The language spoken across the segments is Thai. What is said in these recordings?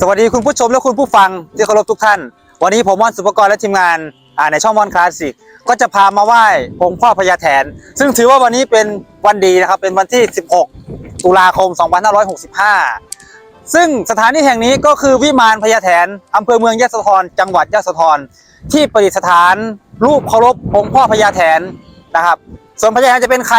สวัสดีคุณผู้ชมและคุณผู้ฟังที่เคารพทุกท่าน วันนี้ผมมอนสุภกรและทีมงานในช่องมอนคลาสสิกก็จะพามาไหว้องค์พ่อพญาแถน ซึ่งถือว่าวันนี้เป็นวันดีนะครับเป็นวันที่ 16 ตุลาคม 2565 ซึ่งสถานที่แห่งนี้ก็คือวิมานพญาแถนอำเภอเมืองยะโสธรจังหวัดยะโสธรที่ประดิษฐานรูปเคารพองค์พ่อพญาแถนนะครับ ส่วนพญาแถนจะเป็นใคร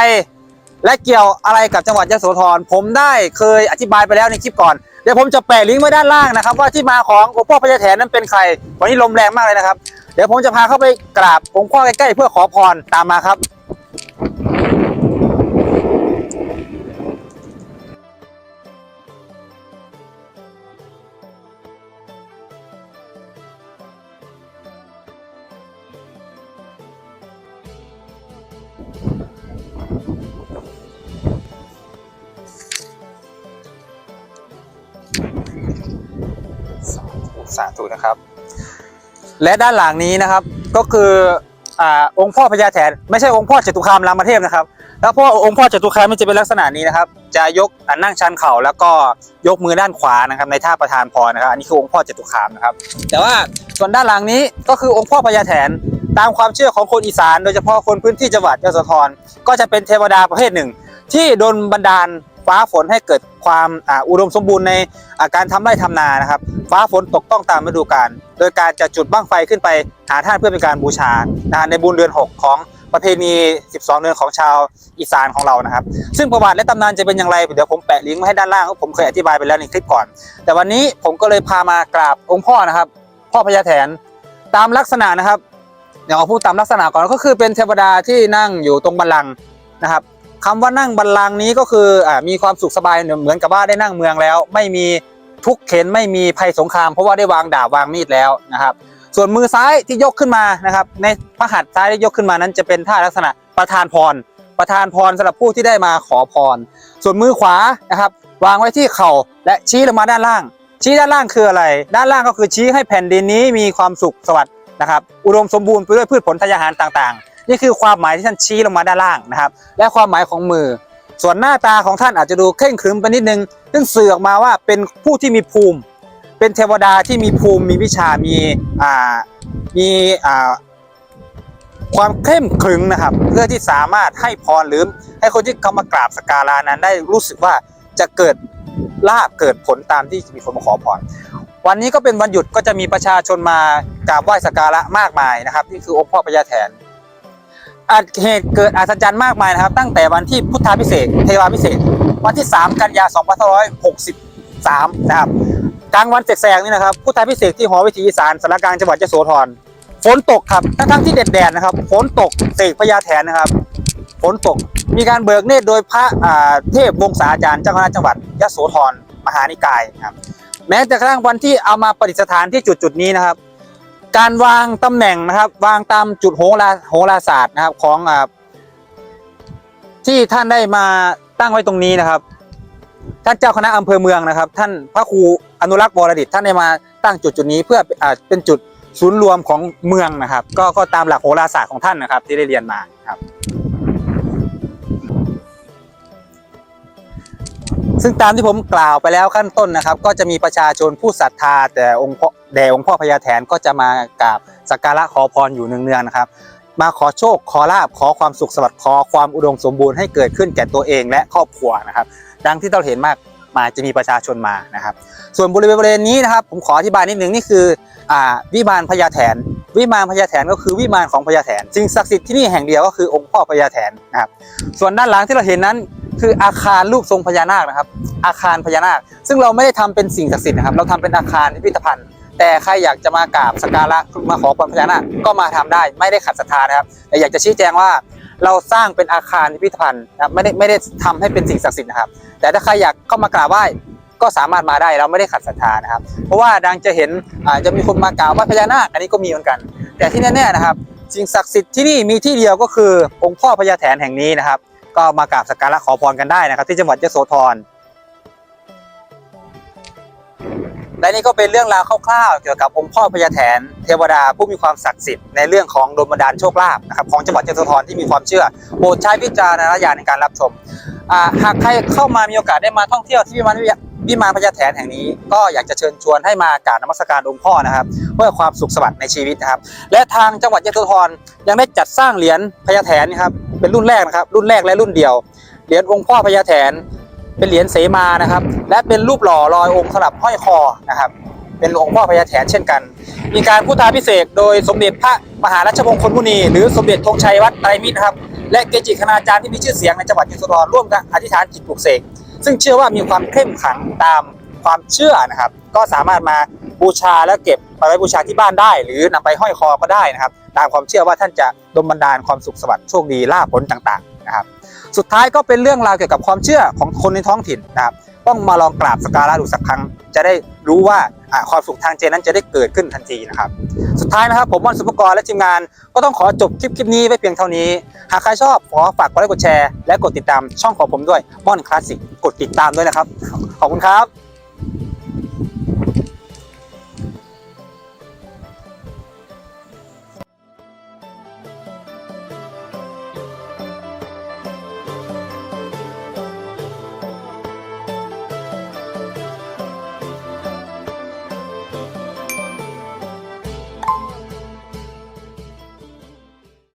และเกี่ยวอะไรกับจังหวัดยะโสธรผมได้เคยอธิบายไปแล้วในคลิปก่อน เดี๋ยวผมจะแปะลิงก์ไว้ด้านล่างนะครับ ว่าที่มาขององค์พ่อพญาแถนนั้นเป็นใครวันนี้ลมแรงมากเลยนะครับ เดี๋ยวผมจะพาเข้าไปกราบองค์พ่อใกล้ๆเพื่อขอพรตามมาครับ สาธุนะครับ และด้านหลังนี้นะครับก็คืออ่าองค์พ่อพญาแถนไม่ใช่องค์พ่อจตุคามรามเทพนะครับ แล้วพ่อองค์พ่อจตุคามมันจะเป็นลักษณะนี้นะครับ จะยกอ่านั่งชันเข่าแล้วก็ยกมือด้านขวานะครับ ในท่าประธานพรนะครับอันนี้คือองค์พ่อจตุคามนะครับ แต่ว่าส่วนด้านหลังนี้ก็คือองค์พ่อพญาแถนตามความเชื่อของคนอีสาน โดยเฉพาะคนพื้นที่จังหวัดยโสธรก็จะเป็นเทวดาประเภทหนึ่ง ที่โดลบันดาล ฟ้าฝนให้เกิดความอ,อุดมสมบูรณ์ในาการทำไร่ทำนานะครับ ฟ้าฝนตกต้องตามฤดูกาลโดยการจะจุดบั้งไฟขึ้นไปหาท่านเพื่อเป็นการบูชานะในบุญเดือน 6 ของประเพณี 12 เดือนของชาวอีสานของเรานะครับ ซึ่งประวัติและตำนานจะเป็นอย่างไร เดี๋ยวผมแปะลิงก์ไว้ให้ด้านล่างผมเคยอธิบายไปแล้วในคลิปก่อน แต่วันนี้ผมก็เลยพามากราบองค์พ่อนะครับ พ่อพญาแถนตามลักษณะนะครับ เดี๋ยวเอาพูดตามลักษณะก่อนก็คือเป็นเทวดาที่นั่งอยู่ตรงบัลลังก์นะครับ คำว่านั่งบัลลังนี้ก็คืออมีความสุขสบายเหมือนกับว่าได้นั่งเมืองแล้ว ไม่มีทุกข์เข็นไม่มีภัยสงคราม เพราะว่าได้วางดาบวางมีดแล้วนะครับ ส่วนมือซ้ายที่ยกขึ้นมานะครับ ในพระหัตถ์ซ้ายที่ยกขึ้นมานั้นจะเป็นท่าลักษณะประทานพร ประทานพรสำหรับผู้ที่ได้มาขอพร ส่วนมือขวานะครับ วางไว้ที่เข่าและชี้ลงมาด้านล่าง ชี้ด้านล่างคืออะไร ด้านล่างก็คือชี้ให้แผ่นดินนี้มีความสุขสวัสดิ์นะครับ อุดมสมบูรณ์ไปด้วยพืชผลทางอาหารต่างๆ นี่คือความหมายที่ท่านชี้ลงมาด้านล่างนะครับ และความหมายของมือ ส่วนหน้าตาของท่านอาจจะดูเคร่งครึมไปนิดนึง ซึ่งสื่อออกมาว่าเป็นผู้ที่มีภูมิ เป็นเทวดาที่มีภูมิมีวิชามีอ่ามีอ่าความเข้มขึงนะครับ เพื่อที่สามารถให้พรหรือให้คนที่เขามากราบสการะนั้นได้รู้สึกว่าจะเกิดลาบเกิดผลตามที่มีคนมาขอพรวันนี้ก็เป็นวันหยุดก็จะมีประชาชนมากราบไหว้สักการะมากมายนะครับ นี่คือองค์พ่อพญาแถน อาจเหตุเกิดอัศจรรย์มากมายนะครับ ตั้งแต่วันที่พุทธาพิเศษเทวาพิเศษ วันที่ 3 กันยา2563 นะครับ กลางวันแสกๆนี่นะครับ พุทธาพิเศษที่หอวิถีอีสานสารกลางจังหวัดยโสธร ฝนตกครับ ทั้งทั้งที่แดดนะครับ ฝนตกเสกพญาแถนนะครับ ฝนตก มีการเบิกเนตรโดยพระอ่าเทพวงศาจารย์เจ้าคณะจังหวัดยโสธร มหานิกายนะครับ แม้แต่กระทั่งวันที่เอามาประดิษฐานที่จุดจุดนี้นะครับ การวางตำแหน่งนะครับ วางตามจุดโหราโหราศาสตร์นะครับของอที่ท่านได้มาตั้งไว้ตรงนี้นะครับ ท่านเจ้าคณะอำเภอเมืองนะครับ ท่านพระครูอนุรักษ์วรดิตท่านได้มาตั้งจุดจุดนี้เพื่ออเป็นจุดศูนย์รวมของเมืองนะครับ ก็ก็ตามหลักโหราศาสตร์ของท่านนะครับ ที่ได้เรียนมาครับ ซึ่งตามที่ผมกล่าวไปแล้วขั้นต้นนะครับ ก็จะมีประชาชนผู้ศรัทธา แต่องค์แด่องค์พ่อพญาแถนก็จะมากราบสักการะขอพรอยู่เนืองๆนะครับ มาขอโชคขอลาบขอความสุขสวัสดิ์ขอความอุดมสมบูรณ์ให้เกิดขึ้นแก่ตัวเองและครอบครัวนะครับ ดังที่เราเห็นมากมาจะมีประชาชนมานะครับ ส่วนบริเวณนี้นะครับ ผมขออธิบายนิดนึงนี่คืออวิมานพญาแถน วิมานพญาแถนก็คือวิมานของพญาแถนสิ่งศักดิ์สิทธิ์ที่นี่แห่งเดียวก็คือองค์พ่อพญาแถนนะครับ ส่วนด้านหลังที่เราเห็นนั้น คืออาคารรูปทรงพญานาคนะครับ อาคารพญานาค ซึ่งเราไม่ได้ทำเป็นสิ่งศักดิ์สิทธิ์นะครับ เราทำเป็นอาคารพิพิธภัณฑ์ แต่ใครอยากจะมากราบสักการะมาขอพรพญานาคก็มาทำได้ไม่ได้ขัดศรัทธานะครับแต่อยากจะชี้แจงว่าเราสร้างเป็นอาคารพิพิธภัณฑ์นะครับไม่ได้ไม่ได้ทำให้เป็นสิ่งศักดิ์สิทธิ์นะครับ แต่ถ้าใครอยากเข้ามากราบไหว้ก็สามารถมาได้เราไม่ได้ขัดศรัทธานะครับ เพราะว่าดังจะเห็นอาจจะมีคนมากราบไหว้พญานาคอันนี้ก็มีเหมือนกัน แต่ที่แน่ๆนะครับสิ่งศักดิ์สิทธิ์ที่นี่มีที่เดียวก็คือองค์พ่อพญาแถนแห่งนี้นะครับ ก็มากราบสักการะขอพรกันได้นะครับ ที่จังหวัดยโสธรและนี่ก็เป็นเรื่องราวคร่าวๆเกี่ยวกับองค์พ่อพญาแถนเทวดาผู้มีความศักดิ์สิทธิ์ในเรื่องของดลบันดาลโชคลาภนะครับของจังหวัดยโสธรที่มีความเชื่อโปรดใช้วิจารณญาณในการรับชมหากใครเข้ามามีโอกาสได้มาท่องเที่ยวที่วิมานวิมานพญาแถนแห่งนี้ ก็อยากจะเชิญชวนให้มากราบนมัสการองค์พ่อนะครับ เพื่อความสุขสวัสดิ์ในชีวิตนะครับ และทางจังหวัดยะโสธรยังได้จัดสร้างเหรียญพญาแถนนะครับ เป็นรุ่นแรกนะครับ รุ่นแรกและรุ่นเดียว เหรียญองค์พ่อพญาแถน เป็นเหรียญเสมานะครับ และเป็นรูปหล่อลอยองค์สลับห้อยคอนะครับ เป็นองค์พ่อพญาแถนเช่นกัน มีการพุทธาพิเศษโดยสมเด็จพระมหารัชมงคลมุนี หรือสมเด็จธงชัยวัดไตรมิตรนะครับ และเกจิคณาจารย์ที่มีชื่อเสียงในจังหวัดยโสธรร่วมกันอธิษฐานจิตปลุกเสก ซึ่งเชื่อว่ามีความเข้มขังตามความเชื่อนะครับ ก็สามารถมา บูชาแล้วเก็บไปไว้บูชาที่บ้านได้ หรือนำไปห้อยคอก็ได้นะครับ ตามความเชื่อว่าท่านจะดลบันดาลความสุขสวัสดิ์โชคดีล่าผลต่างๆนะครับ สุดท้ายก็เป็นเรื่องราวเกี่ยวกับความเชื่อของคนในท้องถิ่นนะครับ ต้องมาลองกราบสักการะดูสักครั้ง จะได้รู้ว่าความสุขทางใจนั้นจะได้เกิดขึ้นทันทีนะครับ สุดท้ายนะครับผมม่อนสุภกรและทีมงานก็ต้องขอจบคลิปคลิปนี้ไว้เพียงเท่านี้ หากใครชอบขอฝากกดไลค์กดแชร์และกดติดตามช่องของผมด้วยม่อนคลาสสิกกดติดตามด้วยนะครับ ขอบคุณครับ